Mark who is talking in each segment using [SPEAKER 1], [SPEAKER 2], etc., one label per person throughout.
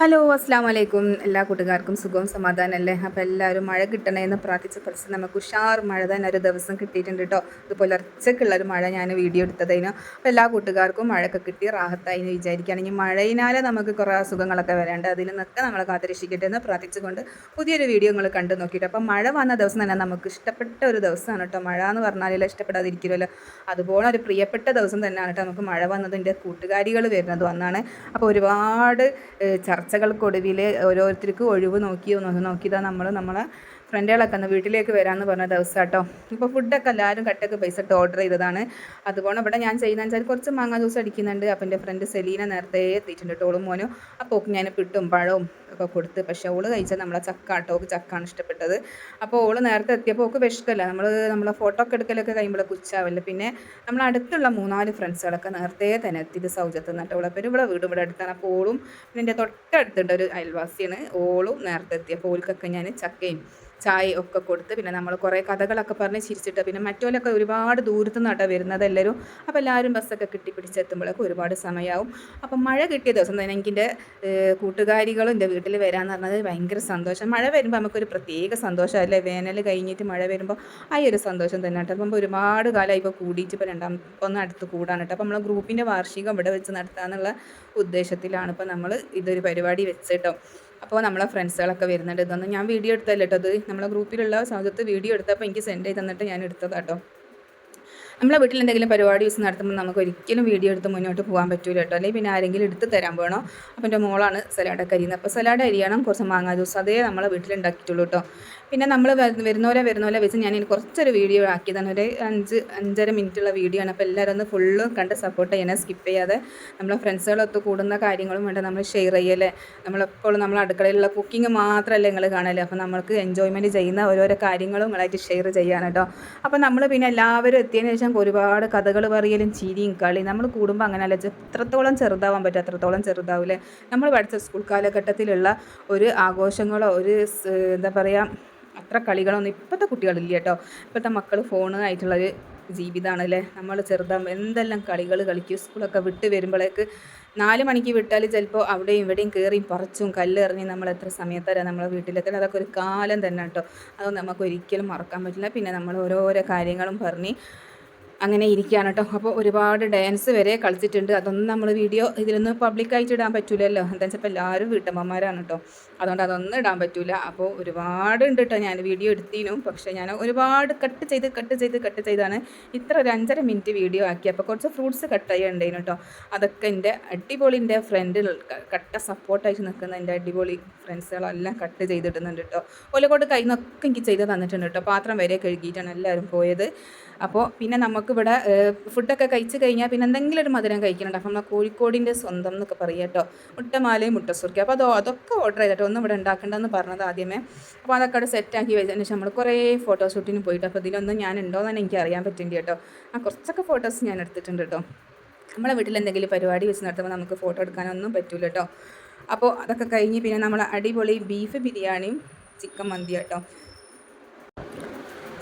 [SPEAKER 1] Hello അസ്സാം വലൈക്കും എല്ലാ കൂട്ടുകാർക്കും സുഖവും സമാധാനമല്ലേ? അപ്പോൾ എല്ലാവരും മഴ കിട്ടണേ എന്ന് പ്രാർത്ഥിച്ച് കുറച്ച് നമുക്ക് ഉഷാർ മഴ തന്നെ ഒരു ദിവസം കിട്ടിയിട്ടുണ്ട് കേട്ടോ. ഇത് പുലർച്ചയ്ക്കുള്ളൊരു മഴ ഞാൻ വീഡിയോ എടുത്തതിന്. അപ്പോൾ എല്ലാ കൂട്ടുകാർക്കും മഴയൊക്കെ കിട്ടി റാഹത്തായി എന്ന് വിചാരിക്കുകയാണെങ്കിൽ മഴയിനാലെ നമുക്ക് കുറേ അസുഖങ്ങളൊക്കെ വരാണ്ട്. അതിൽ നിന്നൊക്കെ നമ്മൾ കാത്തിരക്ഷിക്കട്ടെ എന്ന് പ്രാർത്ഥിച്ചുകൊണ്ട് പുതിയൊരു വീഡിയോ നിങ്ങൾ കണ്ടു നോക്കിയിട്ട്. അപ്പോൾ മഴ വന്ന ദിവസം തന്നെ നമുക്ക് ഇഷ്ടപ്പെട്ട ഒരു ദിവസമാണ് കേട്ടോ. മഴ എന്ന് പറഞ്ഞാൽ ഇഷ്ടപ്പെടാതിരിക്കുമല്ലോ അതുപോലെ ഒരു പ്രിയപ്പെട്ട ദിവസം തന്നെയാണ് കേട്ടോ നമുക്ക് മഴ വന്നതിന്റെ കൂട്ടുകാരികൾ വരുന്നത് വന്നാണ് അപ്പോൾ ഒരുപാട് ചർച്ച ചർച്ചകൾക്കൊടുവിൽ ഓരോരുത്തർക്ക് ഒഴിവ് നോക്കി നോക്കിയതാണ് നമ്മൾ നമ്മളെ ഫ്രണ്ടുകളൊക്കെ ഒന്ന് വീട്ടിലേക്ക് വരാമെന്ന് പറഞ്ഞ ദിവസം കേട്ടോ ഇപ്പോൾ ഫുഡൊക്കെ എല്ലാവരും കട്ടൊക്കെ പൈസ ഇട്ട് ഓർഡർ ചെയ്തതാണ്. അതുപോലെ ഇവിടെ ഞാൻ ചെയ്യുന്ന വെച്ചാൽ കുറച്ച് മാങ്ങ ജ്യൂസ് അടിക്കുന്നുണ്ട്. അപ്പം എന്റെ ഫ്രണ്ട് സെലീന നേരത്തെ എത്തിയിട്ടുണ്ട് ടോളും മോനും. അപ്പോൾ ഞാൻ പിട്ടും പഴവും ഒക്കെ കൊടുത്ത് പക്ഷേ ഓൾ കഴിച്ചാൽ നമ്മളെ ചക്ക കേട്ടോ ഓക്ക് ചക്കാണ് ഇഷ്ടപ്പെട്ടത്. അപ്പോൾ ഓൾ നേരത്തെ എത്തിയപ്പോൾ ഓക്ക് വിഷക്കല്ല നമ്മൾ നമ്മളെ ഫോട്ടോ ഒക്കെ എടുക്കലൊക്കെ കഴിയുമ്പോൾ ഉച്ചാവില്ല പിന്നെ നമ്മൾ അടുത്തുള്ള മൂന്നാൽ ഫ്രണ്ട്സുകളൊക്കെ നേരത്തെ തന്നെ എത്തി സൗജത്ത് നിന്നിട്ട് പേര് ഇവിടെ വീട് ഇവിടെ അടുത്താണ്. അപ്പോൾ ഓളും എന്റെ തൊട്ടടുത്തുണ്ട് ഒരു അയൽവാസിയാണ്. ഓളും നേരത്തെ എത്തിയപ്പോൾ ഓൾക്കൊക്കെ ഞാൻ ചക്കയും ചായ ഒക്കെ കൊടുത്ത് പിന്നെ നമ്മൾ കുറേ കഥകളൊക്കെ പറഞ്ഞ് ചിരിച്ചിട്ട് പിന്നെ മറ്റോലൊക്കെ ഒരുപാട് ദൂരത്തു നിന്നാട്ടോ വരുന്നത് എല്ലാവരും അപ്പോൾ എല്ലാവരും ബസ്സൊക്കെ കിട്ടി പിടിച്ചെത്തുമ്പോഴൊക്കെ ഒരുപാട് സമയമാവും അപ്പം മഴ കിട്ടിയ ദിവസം തന്നെ എനിക്കെന്റെ കൂട്ടുകാരികളും എന്റെ വീട്ടിൽ വരാമെന്ന് പറഞ്ഞത് ഭയങ്കര സന്തോഷം. മഴ വരുമ്പോൾ നമുക്കൊരു പ്രത്യേക സന്തോഷമല്ലേ വേനൽ കഴിഞ്ഞിട്ട് മഴ വരുമ്പോൾ ആ ഒരു സന്തോഷം തന്നെ കേട്ടോ. അപ്പം ഒരുപാട് കാലമായി ഇപ്പോൾ കൂടിയിട്ട് ഇപ്പോൾ രണ്ടാം ഒന്ന് അടുത്ത് കൂടാണ് കേട്ടോ. അപ്പോൾ നമ്മൾ ഗ്രൂപ്പിന്റെ വാർഷികം ഇവിടെ വെച്ച് നടത്താമെന്നുള്ള ഉദ്ദേശത്തിലാണ് ഇപ്പോൾ നമ്മൾ ഇതൊരു പരിപാടി വെച്ചിട്ടോ. അപ്പോൾ നമ്മളെ ഫ്രണ്ട്സുകളൊക്കെ വരുന്നുണ്ട്. ഇതൊന്നും ഞാൻ വീഡിയോ എടുത്തല്ല കേട്ടോ അത്? നമ്മളെ ഗ്രൂപ്പിലുള്ള സമയത്ത് വീഡിയോ എടുത്തപ്പോൾ എനിക്ക് സെൻഡ് ചെയ്ത് തന്നിട്ട് ഞാൻ എടുത്തതാട്ടോ നമ്മളെ വീട്ടിൽ എന്തെങ്കിലും പരിപാടി ദിവസം നടത്തുമ്പോൾ നമുക്ക് ഒരിക്കലും വീഡിയോ എടുത്ത് മുന്നോട്ട് പോകാൻ പറ്റൂല കേട്ടോ അല്ലെങ്കിൽ പിന്നെ ആരെങ്കിലും എടുത്ത് തരാൻ വേണോ അപ്പം എന്റെ മോളാണ് സലാഡ് കരിയുന്നത് അപ്പോൾ സലാഡ് അരിയണം കുറച്ച് മാങ്ങാ ജ്യൂസ് അതേ നമ്മളെ വീട്ടിലുണ്ടാക്കിയിട്ടുള്ളൂ കേട്ടോ പിന്നെ നമ്മൾ വരുന്നവരെ വരുന്നവരെ വെച്ച് ഞാൻ കുറച്ചൊരു വീഡിയോ ആക്കിയതാണ്. ഒരു അഞ്ച് അഞ്ചര മിനിറ്റുള്ള വീഡിയോ ആണ്. അപ്പോൾ എല്ലാവരും ഒന്ന് ഫുള്ള് കണ്ട് സപ്പോർട്ട് ചെയ്യണേ. സ്കിപ്പ് ചെയ്യാതെ നമ്മളെ ഫ്രണ്ട്സുകളൊത്ത് കൂടുന്ന കാര്യങ്ങളും വേണ്ട. നമ്മൾ ഷെയർ ചെയ്യല്ലേ നമ്മളെപ്പോഴും നമ്മൾ അടുക്കളയിലുള്ള കുക്കിംഗ് മാത്രമല്ല നിങ്ങൾ കാണല്ലേ അപ്പോൾ നമ്മൾക്ക് എൻജോയ്മെന്റ് ചെയ്യുന്ന ഓരോരോ കാര്യങ്ങളും നിങ്ങളായിട്ട് ഷെയർ ചെയ്യാൻ കേട്ടോ അപ്പോൾ നമ്മൾ പിന്നെ എല്ലാവരും എത്തിയതിന് ശേഷം ഒരുപാട് കഥകൾ പറയലും ചിരിയും കളി നമ്മൾ കൂടുമ്പോൾ അങ്ങനെ അങ്ങനെയല്ല എത്രത്തോളം ചെറുതാവാൻ പറ്റും. അത്രത്തോളം ചെറുതാവില്ലേ നമ്മൾ പഠിച്ച സ്കൂൾ കാലഘട്ടത്തിലുള്ള ഒരു ആഘോഷങ്ങളോ ഒരു എന്താ പറയുക അത്ര കളികളൊന്നും ഇപ്പോഴത്തെ കുട്ടികളില്ല കേട്ടോ. ഇപ്പോഴത്തെ മക്കൾ ഫോൺ ആയിട്ടുള്ളൊരു ജീവിതമാണ് അല്ലേ നമ്മൾ ചെറുതാകുമ്പോൾ എന്തെല്ലാം കളികൾ കളിക്കും. സ്കൂളൊക്കെ വിട്ട് വരുമ്പോഴേക്ക് നാല് മണിക്ക് വിട്ടാൽ ചിലപ്പോൾ അവിടെയും ഇവിടെയും കയറിയും പറിച്ചും കല്ലെറിഞ്ഞ് നമ്മൾ എത്ര സമയത്തരാ നമ്മളെ വീട്ടിലെത്തണം അതൊക്കെ ഒരു കാലം തന്നെ കേട്ടോ. അതൊന്നും നമുക്ക് ഒരിക്കലും മറക്കാൻ പറ്റില്ല. പിന്നെ നമ്മൾ ഓരോരോ കാര്യങ്ങളും പറഞ്ഞ് അങ്ങനെ ഇരിക്കുകയാണ് കേട്ടോ. അപ്പോൾ ഒരുപാട് ഡാൻസ് വരെ കളിച്ചിട്ടുണ്ട്. അതൊന്നും നമ്മൾ വീഡിയോ ഇതിലൊന്നും പബ്ലിക്കായിട്ട് ഇടാൻ പറ്റില്ലല്ലോ എന്താ വെച്ചാൽ എല്ലാവരും വീട്ടമ്മമാരാണ് കേട്ടോ. അതുകൊണ്ട് അതൊന്നും ഇടാൻ പറ്റില്ല അപ്പോൾ ഒരുപാട് ഉണ്ട് കേട്ടോ. ഞാൻ വീഡിയോ എടുത്തിനും. പക്ഷേ ഞാൻ ഒരുപാട് കട്ട് ചെയ്ത് കട്ട് ചെയ്ത് കട്ട് ചെയ്താണ്. ഇത്ര ഒരു അഞ്ചര മിനിറ്റ് വീഡിയോ ആക്കി. അപ്പോൾ കുറച്ച് ഫ്രൂട്ട്സ് കട്ട് ചെയ്യുന്നുണ്ടായിരുന്നു കേട്ടോ. അതൊക്കെ എന്റെ അടിപൊളി എന്റെ ഫ്രണ്ട് കട്ട സപ്പോർട്ടായിട്ട് നിൽക്കുന്ന എന്റെ അടിപൊളി ഫ്രണ്ട്സുകളെല്ലാം കട്ട് ചെയ്തിടുന്നുണ്ട് കേട്ടോ. ഓലക്കോട്ട് കയ്യിൽ നിന്നൊക്കെ എനിക്ക് ചെയ്ത് തന്നിട്ടുണ്ട് കേട്ടോ. പാത്രം വരെ കഴുകിയിട്ടാണ് എല്ലാവരും പോയത്. അപ്പോൾ പിന്നെ നമുക്കിവിടെ ഫുഡൊക്കെ കഴിച്ച് കഴിഞ്ഞാൽ പിന്നെ എന്തെങ്കിലും ഒരു മധുരം കഴിക്കുന്നുണ്ട് അപ്പം നമ്മൾ കോഴിക്കോടിന്റെ സ്വന്തം എന്നൊക്കെ പറയുക കേട്ടോ. മുട്ടമാലയും മുട്ടസുർക്കി അപ്പോൾ അതോ അതൊക്കെ ഓർഡർ ചെയ്തിട്ട് ഒന്നും ഇവിടെ ഉണ്ടാക്കേണ്ടതെന്ന് പറഞ്ഞത് ആദ്യമേ. അപ്പോൾ അതൊക്കെ അവിടെ സെറ്റാക്കി വെച്ചതിന് ശേഷം നമ്മൾ കുറേ ഫോട്ടോഷൂട്ടിന് പോയിട്ട്. അപ്പോൾ ഇതിലൊന്നും ഞാൻ ഉണ്ടോ എന്ന് എനിക്ക് അറിയാൻ പറ്റുന്നുണ്ട് കേട്ടോ. ആ കുറച്ചൊക്കെ ഫോട്ടോസ് ഞാൻ എടുത്തിട്ടുണ്ട് കേട്ടോ. നമ്മളെ വീട്ടിൽ എന്തെങ്കിലും പരിപാടി വെച്ച് നടത്തുമ്പോൾ നമുക്ക് ഫോട്ടോ എടുക്കാനൊന്നും പറ്റില്ല കേട്ടോ. അപ്പോൾ അതൊക്കെ കഴിഞ്ഞ് പിന്നെ നമ്മൾ അടിപൊളി ബീഫ് ബിരിയാണിയും ചിക്കൻ മന്തി കേട്ടോ.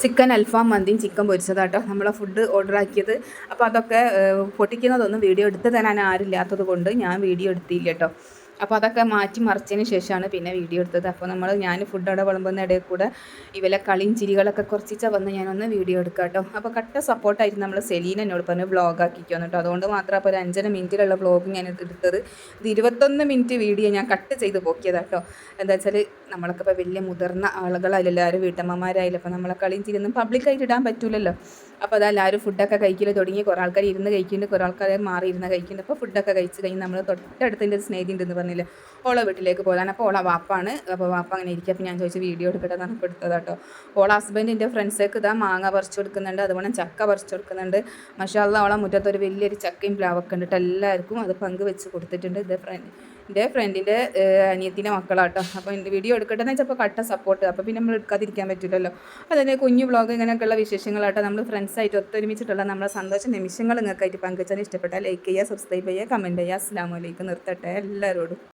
[SPEAKER 1] ചിക്കൻ അൽഫാം മന്തിയും ചിക്കൻ പൊരിച്ചതാട്ടോ. നമ്മളെ ഫുഡ് ഓർഡർ ആക്കിയത്. അപ്പോൾ അതൊക്കെ പൊട്ടിക്കുന്നതൊന്നും വീഡിയോ എടുത്ത് തരാൻ ആരില്ലാത്തത് കൊണ്ട് ഞാൻ വീഡിയോ എടുത്തില്ല കേട്ടോ. അപ്പോൾ അതൊക്കെ മാറ്റി മറിച്ചതിന് ശേഷമാണ് പിന്നെ വീഡിയോ എടുത്തത്. അപ്പോൾ നമ്മൾ ഞാൻ ഫുഡ് അവിടെ വിളമ്പുന്ന ഇടയിൽ കൂടെ ഇവലെ കളിയും ചിരികളൊക്കെ കുറച്ചിച്ചാൽ വന്ന് ഞാനൊന്ന് വീഡിയോ എടുക്കാം കേട്ടോ അപ്പോൾ കട്ട സപ്പോർട്ടായിരുന്നു നമ്മൾ സെലീന എന്നോട് പറഞ്ഞു വ്ളോഗ് ആക്കിക്കുന്നു കേട്ടോ അതുകൊണ്ട് മാത്രം അപ്പോൾ ഒരു അഞ്ചര മിനിറ്റിലുള്ള വ്ളോഗ് ഞാൻ എടുത്തത്. ഇത് ഇരുപത്തൊന്ന് മിനിറ്റ് വീഡിയോ ഞാൻ കട്ട് ചെയ്ത് പോക്കിയതാട്ടോ എന്താ വെച്ചാൽ നമ്മളൊക്കെ ഇപ്പോൾ വലിയ മുതിർന്ന ആളുകളായാലും എല്ലാവരും വീട്ടമ്മമാരായാലും അപ്പോൾ നമ്മളെ കളിയും ചിരിയൊന്നും പബ്ലിക്കായിട്ട് ഇടാൻ പറ്റൂലല്ലോ. അപ്പോൾ അതെല്ലാവരും ഫുഡൊക്കെ കഴിക്കൽ തുടങ്ങി. കുറേ ആൾക്കാർ ഇരുന്ന് കഴിക്കുന്നുണ്ട് കുറേ ആൾക്കാർ മാറി ഇരുന്ന് കഴിക്കുന്നുണ്ട് അപ്പോൾ ഫുഡൊക്കെ കഴിച്ച് കഴിഞ്ഞ് നമ്മൾ തൊട്ടടുത്തിന്റെ സ്നേഹിതി ഉണ്ടെന്ന് പറഞ്ഞില്ലേ? ഓളെ വീട്ടിലേക്ക് പോകാൻ അപ്പോൾ ഓളെ വാപ്പാണ്. അപ്പോൾ വാപ്പ അങ്ങനെ ഇരിക്കുക അപ്പോൾ ഞാൻ ചോദിച്ചു വീഡിയോ എടുക്കട്ടെ? എന്നാണ് എടുത്തത് കേട്ടോ. ഓളെ ഹസ്ബൻഡിന്റെ ഫ്രണ്ട്സൊക്കെ ഇതാ മാങ്ങ പറിച്ചു കൊടുക്കുന്നുണ്ട്. അതുപോലെ ചക്ക പറിച്ചു കൊടുക്കുന്നുണ്ട്. മഷാല്ല ഓളെ മുറ്റത്തൊരു വലിയൊരു ചക്കയും പ്ലാവൊക്കെ ഉണ്ട് എല്ലാവർക്കും അത് പങ്ക് വെച്ച് കൊടുത്തിട്ടുണ്ട്. ഇത് ഫ്രണ്ട് എന്റെ ഫ്രണ്ടിന്റെ അനിയത്തിന്റെ മക്കളാട്ടോ. അപ്പോൾ എന്റെ വീഡിയോ എടുക്കട്ടെ എന്ന് വെച്ചപ്പോൾ കട്ട സപ്പോർട്ട് അപ്പോൾ പിന്നെ നമ്മൾ എടുക്കാതിരിക്കാൻ പറ്റില്ലല്ലോ. അതിന് കുഞ്ഞു വ്ളോഗ് ഇങ്ങനെയൊക്കെയുള്ള വിശേഷങ്ങളാട്ടോ. നമ്മൾ ഫ്രണ്ട്സായിട്ട് ഒത്തൊരുമിച്ചിട്ടുള്ള നമ്മളെ സന്തോഷ നിമിഷങ്ങൾ നിങ്ങൾക്കായിട്ട് പങ്കുവച്ചാൽ ഇഷ്ടപ്പെട്ടാൽ ലൈക്ക് ചെയ്യുക സബ്സ്ക്രൈബ് ചെയ്യുക കമന്റ് ചെയ്യുക. അസ്സാം വലൈക്കും നിർത്തട്ടെ എല്ലാവരോടും